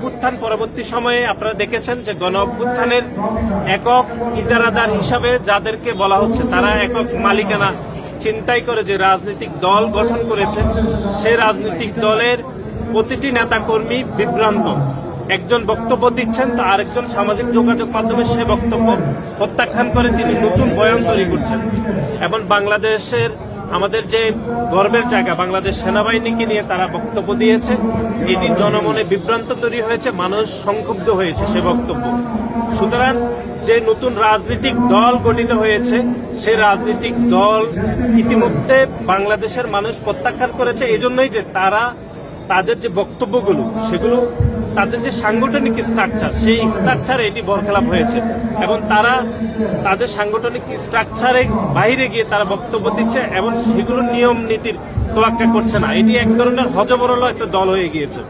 অভ্যুত্থান পরবর্তী সময়ে আপনারা দেখেছেন যে গণ অভ্যুত্থানের একক ইজারাদার হিসাবে যাদেরকে বলা হচ্ছে, তারা একক মালিকানা চিন্তাই করে যে রাজনৈতিক দল গঠন করেছে, সে রাজনৈতিক দলের প্রতিটি নেতাকর্মী বিভ্রান্ত। একজন বক্তব্য দিচ্ছেন, তো আরেকজন সামাজিক যোগাযোগ মাধ্যমে সে বক্তব্য প্রত্যাখ্যান করে, তিনি নতুন বয়ান তৈরি করছেন। এবং বাংলাদেশের আমাদের যে গর্বের জায়গা, বাংলাদেশ সেনাবাহিনীকে নিয়ে তারা বক্তব্য দিয়েছে। এটি জনমনে বিভ্রান্ত তৈরি হয়েছে, মানুষ সংক্ষুব্ধ হয়েছে সে বক্তব্য। সুতরাং যে নতুন রাজনৈতিক দল গঠিত হয়েছে, সে রাজনৈতিক দল ইতিমধ্যে বাংলাদেশের মানুষ প্রত্যাখ্যান করেছে। এজন্যই যে তারা তাদের যে বক্তব্যগুলো, সেগুলো তাদের যে সাংগঠনিক স্ট্রাকচার সেই স্ট্রাকচারে এটি বরখেলাপ হয়েছে। এবং তারা তাদের সাংগঠনিক স্ট্রাকচারে বাইরে গিয়ে তারা বক্তব্য দিচ্ছে এবং সেগুলো নিয়ম নীতির তোয়াক্কা করছে না। এটি এক ধরনের হজবরল একটা দল হয়ে গিয়েছে।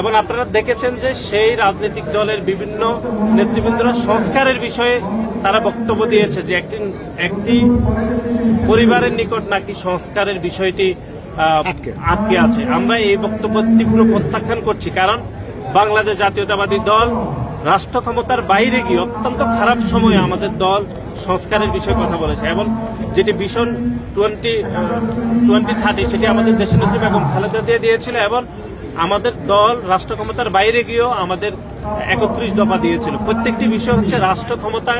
এবং আপনারা দেখেছেন যে সেই রাজনৈতিক দলের বিভিন্ন নেতৃবৃন্দরা সংস্কারের বিষয়ে তারা বক্তব্য দিয়েছে যে একটি একটি পরিবারের নিকট নাকি সংস্কারের বিষয়টি। আটকে আছে। আমরা এই বক্তব্য তীব্র প্রত্যাখ্যান করছি। কারণ বাংলাদেশ জাতীয়তাবাদী দল, রাষ্ট্র ক্ষমতার বাইরে গিয়ে অত্যন্ত খারাপ সময়ে আমাদের দল সংস্কারের বিষয়ে কথা বলেছে এবং যেটি ভীষণ টোয়েন্টি টোয়েন্টি থার্টি, সেটি আমাদের দেশের নেত্রী বেগম খালেদা দিয়ে দিয়েছিল এবং আমাদের দল রাষ্ট্র ক্ষমতার বাইরে গিয়েও আমাদের একত্রিশ দফা দিয়েছিল। প্রত্যেকটি বিষয় হচ্ছে রাষ্ট্র ক্ষমতা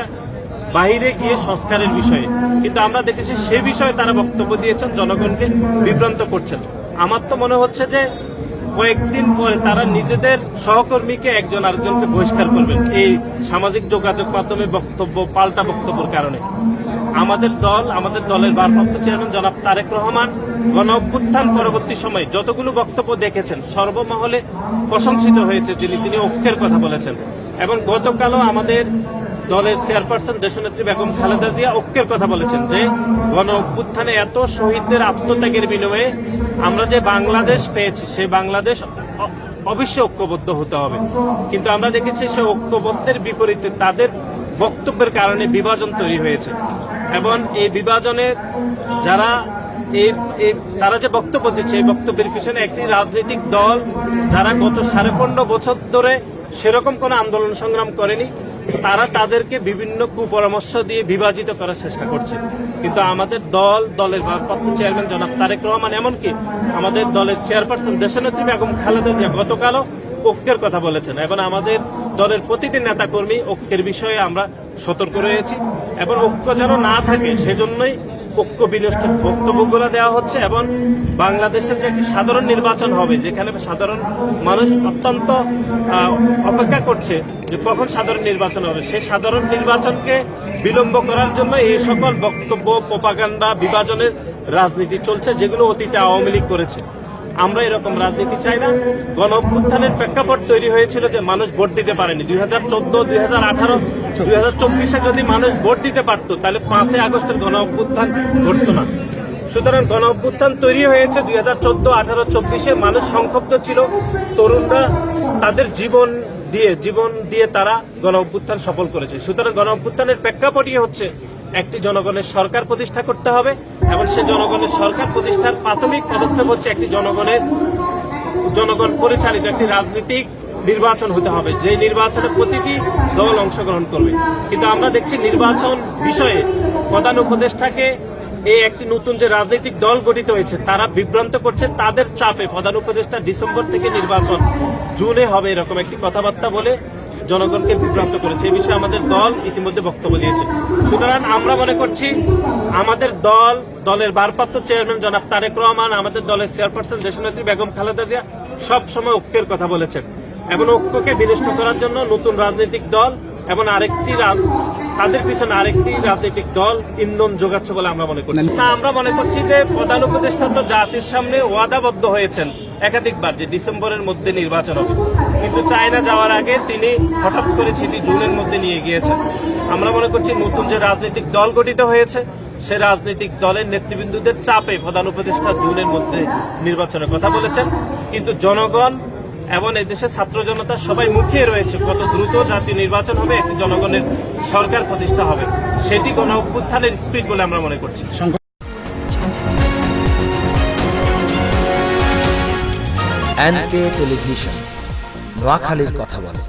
বাইরে গিয়ে সংস্কারের বিষয়ে। কিন্তু আমরা দেখেছি সে বিষয়ে তারা বক্তব্য দিয়েছেন, জনগণকে বিভ্রান্ত করছেন। আমার তো মনে হচ্ছে যে কয়েকদিন পরে তারা নিজেদের সহকর্মীকে একজন আরেকজনকে বহিষ্কার করবেন। এই সামাজিক যোগাযোগ মাধ্যমে বক্তব্য, পাল্টা বক্তব্যের কারণে। আমাদের দল, আমাদের দলের ভারপ্রাপ্ত চেয়ারম্যান জনাব তারেক রহমান গণ অভ্যুত্থান পরবর্তী সময়ে যতগুলো বক্তব্য দেখেছেন, সর্বমহলে প্রশংসিত হয়েছে যিনি, তিনি ঐক্যের কথা বলেছেন। এবং গতকালও আমাদের দলের চেয়ারপারসন দেশনেত্রী বেগম খালেদা জিয়া ঐক্যের কথা বলেছেন যে গণ অভ্যুত্থানে এত শহীদদের আত্মত্যাগের বিনিময়ে আমরা যে বাংলাদেশ পেয়েছি, সে বাংলাদেশ অবশ্যই ঐক্যবদ্ধ হতে হবে। কিন্তু আমরা দেখেছি সে ঐক্যবদ্ধের বিপরীতে তাদের বক্তব্যের কারণে বিভাজন তৈরি হয়েছে। এবং এই বিভাজনে যারা তারা যে বক্তব্য দিচ্ছে, এই বক্তব্যের পিছনে একটি রাজনৈতিক দল, যারা গত সাড়ে পনেরো বছর ধরে সেরকম কোনো আন্দোলন সংগ্রাম করেনি। তারা তাদেরকে বিভিন্ন কুপরামর্শ দিয়ে বিভাজিত করার চেষ্টা করছে। কিন্তু আমাদের দল, দলের ভারপ্রাপ্ত চেয়ারম্যান জনাব তারেক রহমান এমনকি আমাদের দলের চেয়ারপারসন দেশনেত্রী বেগম খালেদা জিয়া গতকালও ঐক্যের কথা বলেছেন। এবং আমাদের দলের প্রতিটি নেতাকর্মী ঐক্যের বিষয়ে আমরা সতর্ক রয়েছি এবং ঐক্য যেন না থাকে, সেজন্যই ঐক্য বিনষ্ট বক্তব্যগুলো দেওয়া হচ্ছে এবং বাংলাদেশের যে একটি সাধারণ নির্বাচন হবে, যেখানে সাধারণ মানুষ অত্যন্ত অপেক্ষা করছে যে কখন সাধারণ নির্বাচন হবে। সেই সাধারণ নির্বাচনকে বিলম্ব করার জন্য এই সকল বক্তব্য, প্রপাগান্ডা, বিভাজনের রাজনীতি চলছে, যেগুলো অতীতে আওয়ামী লীগ করেছে। আমরা এরকম রাজনীতি চাই না। গণ অভ্যুত্থানের প্রেক্ষাপট তৈরি হয়েছিল যে মানুষ ভোট দিতে পারেনি। দুই হাজার চোদ্দ, দুই হাজার আঠারো, দুই হাজার চব্বিশে যদি মানুষ ভোট দিতে পারতো, তাহলে পাঁচই আগস্টের গণ অভ্যুত্থান ঘটতো না। সুতরাং গণ অভ্যুত্থান তৈরি হয়েছে দুই হাজার চোদ্দ, আঠারো, চব্বিশে। মানুষ সংক্ষুব্ধ ছিল। তরুণরা তাদের জীবন দিয়ে জীবন দিয়ে তারা গণ অভ্যুত্থান সফল করেছে। সুতরাং গণ অভ্যুত্থানের প্রেক্ষাপটই হচ্ছে একটি জনগণের সরকার প্রতিষ্ঠা করতে হবে এবং সে জনগণের সরকার প্রতিষ্ঠার প্রাথমিক পদক্ষেপ হচ্ছে একটি জনগণের জনগণ পরিচালিত একটি রাজনীতিক নির্বাচন হতে হবে। যে নির্বাচনে প্রতিটি দল অংশগ্রহণ করবে। কিন্তু আমরা দেখছি নির্বাচন বিষয়ে প্রধান উপদেষ্টাকে এই একটি নতুন যে রাজনৈতিক দল গঠিত হয়েছে, তারা বিভ্রান্ত করছে তাদের চাপে। প্রধান উপদেষ্টা ডিসেম্বর থেকে নির্বাচন জুনে হবে এরকম একটি কথাবার্তা বলে জনগণকে বিভ্রান্ত করেছে। এই বিষয়ে আমাদের দল ইতিমধ্যে বক্তব্য দিয়েছে। সুতরাং আমরা মনে করছি, আমাদের দল, দলের ভারপ্রাপ্ত চেয়ারম্যান জনাব তারেক রহমান, আমাদের দলের চেয়ারপারসন দেশনেত্রী বেগম খালেদা জিয়া সব সময় ঐক্যের কথা বলেছেন। এবং ঐক্যকে বিনষ্ট করার জন্য নতুন রাজনৈতিক দল এবং আরেকটি তাদের পিছনে আরেকটি রাজনৈতিক দল ইন্ধন যোগাচ্ছে বলে আমরা মনে করছি। না আমরা মনে করছি যে প্রধান উপদেষ্টা তো জাতির সামনে ওয়াদাবদ্ধ হয়েছেন একাধিকবার যে ডিসেম্বরের মধ্যে নির্বাচন হবে। কিন্তু চায়না যাওয়ার আগে তিনি হঠাৎ করে সেটি জুনের মধ্যে নিয়ে গিয়েছেন। আমরা মনে করছি নতুন যে রাজনৈতিক দল গঠিত হয়েছে, সে রাজনৈতিক দলের নেতৃবৃন্দদের চাপে প্রধান উপদেষ্টা জুনের মধ্যে নির্বাচনের কথা বলেছেন। কিন্তু জনগণ এবং এদেশের ছাত্র জনতা সবাই মুখিয়ে রয়েছে। কত দ্রুত জাতীয় নির্বাচন হবে, একটি জনগণের সরকার প্রতিষ্ঠা হবে। সেটি কোন অভ্যুত্থানের স্পিড বলে আমরা মনে করছি। নোয়াখালীর কথা বলে।